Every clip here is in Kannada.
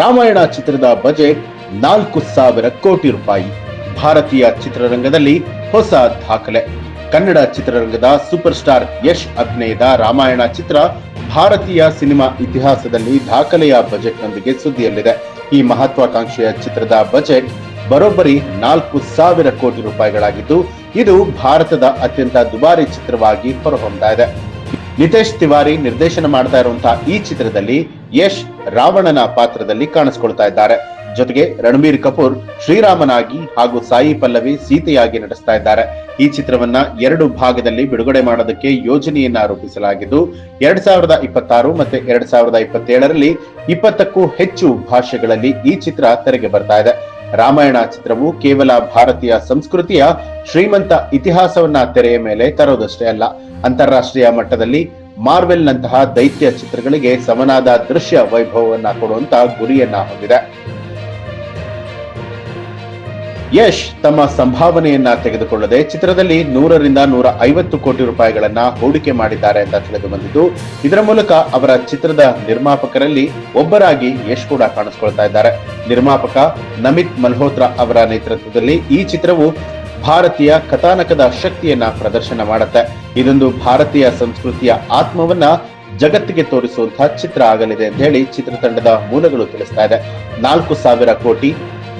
ರಾಮಾಯಣ ಚಿತ್ರದ ಬಜೆಟ್ ನಾಲ್ಕು ಸಾವಿರ ಕೋಟಿ ರೂಪಾಯಿ. ಭಾರತೀಯ ಚಿತ್ರರಂಗದಲ್ಲಿ ಹೊಸ ದಾಖಲೆ. ಕನ್ನಡ ಚಿತ್ರರಂಗದ ಸೂಪರ್ ಸ್ಟಾರ್ ಯಶ್ ಅಭಿನಯದ ರಾಮಾಯಣ ಚಿತ್ರ ಭಾರತೀಯ ಸಿನಿಮಾ ಇತಿಹಾಸದಲ್ಲಿ ದಾಖಲೆಯ ಬಜೆಟ್ನೊಂದಿಗೆ ಸುದ್ದಿಯಲ್ಲಿದೆ. ಈ ಮಹತ್ವಾಕಾಂಕ್ಷೆಯ ಚಿತ್ರದ ಬಜೆಟ್ ಬರೋಬ್ಬರಿ ನಾಲ್ಕು ಸಾವಿರ ಕೋಟಿ ರೂಪಾಯಿಗಳಾಗಿದ್ದು, ಇದು ಭಾರತದ ಅತ್ಯಂತ ದುಬಾರಿ ಚಿತ್ರವಾಗಿ ಹೊರಹೊಮ್ಮತಾ ಇದೆ ನಿತೇಶ್ ತಿವಾರಿ ನಿರ್ದೇಶನ ಮಾಡ್ತಾ ಇರುವಂತಹ ಈ ಚಿತ್ರದಲ್ಲಿ ಯಶ್ ರಾವಣನ ಪಾತ್ರದಲ್ಲಿ ಕಾಣಿಸ್ಕೊಳ್ತಾ ಇದ್ದಾರೆ. ಜೊತೆಗೆ ರಣಬೀರ್ ಕಪೂರ್ ಶ್ರೀರಾಮನಾಗಿ ಹಾಗೂ ಸಾಯಿ ಪಲ್ಲವಿ ಸೀತೆಯಾಗಿ ನಟಿಸ್ತಾ ಇದ್ದಾರೆ. ಈ ಚಿತ್ರವನ್ನ ಎರಡು ಭಾಗದಲ್ಲಿ ಬಿಡುಗಡೆ ಮಾಡೋದಕ್ಕೆ ಯೋಜನೆಯನ್ನ ರೂಪಿಸಲಾಗಿದ್ದು, ಎರಡ್ ಸಾವಿರದ ಇಪ್ಪತ್ತಾರು ಮತ್ತೆ ಎರಡ್ ಸಾವಿರದ ಇಪ್ಪತ್ತೇಳರಲ್ಲಿ ಇಪ್ಪತ್ತಕ್ಕೂ ಹೆಚ್ಚು ಭಾಷೆಗಳಲ್ಲಿ ಈ ಚಿತ್ರ ತೆರೆಗೆ ಬರ್ತಾ ಇದೆ. ರಾಮಾಯಣ ಚಿತ್ರವು ಕೇವಲ ಭಾರತೀಯ ಸಂಸ್ಕೃತಿಯ ಶ್ರೀಮಂತ ಇತಿಹಾಸವನ್ನ ತೆರೆಯ ಮೇಲೆ ತರೋದಷ್ಟೇ ಅಲ್ಲ. ಅಂತಾರಾಷ್ಟ್ರೀಯ ಮಟ್ಟದಲ್ಲಿ ಮಾರ್ವೆಲ್ ನಂತಹ ದೈತ್ಯ ಚಿತ್ರಗಳಿಗೆ ಸಮನಾದ ದೃಶ್ಯ ವೈಭವವನ್ನ ಕೊಡುವಂತ ಗುರಿಯನ್ನ ಹೊಂದಿದೆ. ಯಶ್ ತಮ್ಮ ಸಂಭಾವನೆಯನ್ನ ತೆಗೆದುಕೊಳ್ಳದೆ ಚಿತ್ರದಲ್ಲಿ ನೂರರಿಂದ ನೂರ ಐವತ್ತು ಕೋಟಿ ರೂಪಾಯಿಗಳನ್ನ ಹೂಡಿಕೆ ಮಾಡಿದ್ದಾರೆ ಅಂತ ತಿಳಿದು ಬಂದಿದ್ದು, ಇದರ ಮೂಲಕ ಅವರ ಚಿತ್ರದ ನಿರ್ಮಾಪಕರಲ್ಲಿ ಒಬ್ಬರಾಗಿ ಯಶ್ ಕೂಡ ಕಾಣಿಸ್ಕೊಳ್ತಾ ಇದ್ದಾರೆ. ನಿರ್ಮಾಪಕ ನಮಿತ್ ಮಲ್ಹೋತ್ರಾ ಅವರ ನೇತೃತ್ವದಲ್ಲಿ ಈ ಚಿತ್ರವು ಭಾರತೀಯ ಕಥಾನಕದ ಶಕ್ತಿಯನ್ನ ಪ್ರದರ್ಶನ ಮಾಡುತ್ತೆ. ಇದೊಂದು ಭಾರತೀಯ ಸಂಸ್ಕೃತಿಯ ಆತ್ಮವನ್ನ ಜಗತ್ತಿಗೆ ತೋರಿಸುವಂತಹ ಚಿತ್ರ ಆಗಲಿದೆ ಅಂತ ಹೇಳಿ ಚಿತ್ರತಂಡದ ಮೂಲಗಳು ತಿಳಿಸ್ತಾ ಇದೆ. ನಾಲ್ಕು ಸಾವಿರ ಕೋಟಿ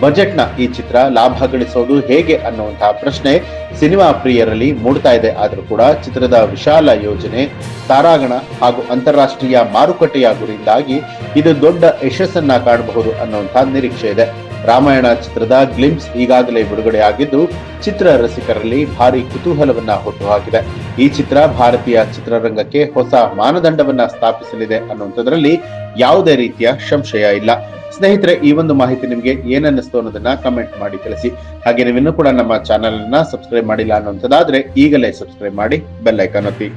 ಬಜೆಟ್ನ ಈ ಚಿತ್ರ ಲಾಭ ಗಳಿಸೋದು ಹೇಗೆ ಅನ್ನುವಂತಹ ಪ್ರಶ್ನೆ ಸಿನಿಮಾ ಪ್ರಿಯರಲ್ಲಿ ಮೂಡ್ತಾ ಇದೆ. ಆದರೂ ಕೂಡ ಚಿತ್ರದ ವಿಶಾಲ ಯೋಜನೆ, ತಾರಾಗಣ ಹಾಗೂ ಅಂತಾರಾಷ್ಟ್ರೀಯ ಮಾರುಕಟ್ಟೆಯ ಗುರಿಯಿಂದಾಗಿ ಇದು ದೊಡ್ಡ ಯಶಸ್ಸನ್ನ ಕಾಣಬಹುದು ಅನ್ನುವಂತಹ ನಿರೀಕ್ಷೆ ಇದೆ. ರಾಮಾಯಣ ಚಿತ್ರದ ಗ್ಲಿಮ್ಸ್ ಈಗಾಗಲೇ ಬಿಡುಗಡೆ ಆಗಿದ್ದು, ಚಿತ್ರ ರಸಿಕರಲ್ಲಿ ಭಾರಿ ಕುತೂಹಲವನ್ನ ಹುಟ್ಟುಹಾಕಿದೆ. ಈ ಚಿತ್ರ ಭಾರತೀಯ ಚಿತ್ರರಂಗಕ್ಕೆ ಹೊಸ ಮಾನದಂಡವನ್ನ ಸ್ಥಾಪಿಸಲಿದೆ ಅನ್ನುವಂಥದ್ರಲ್ಲಿ ಯಾವುದೇ ರೀತಿಯ ಸಂಶಯ ಇಲ್ಲ. ಸ್ನೇಹಿತರೆ, ಈ ಒಂದು ಮಾಹಿತಿ ನಿಮಗೆ ಏನನ್ನಿಸ್ತು ಅನ್ನೋದನ್ನ ಕಮೆಂಟ್ ಮಾಡಿ ತಿಳಿಸಿ. ಹಾಗೆ ನೀವಿನ್ನೂ ಕೂಡ ನಮ್ಮ ಚಾನೆಲ್ ಸಬ್ಸ್ಕ್ರೈಬ್ ಮಾಡಿಲ್ಲ ಅನ್ನೋಂಥದ್ದಾದ್ರೆ ಈಗಲೇ ಸಬ್ಸ್ಕ್ರೈಬ್ ಮಾಡಿ ಬೆಲ್ ಐಕಾನ್ ಒತ್ತಿ.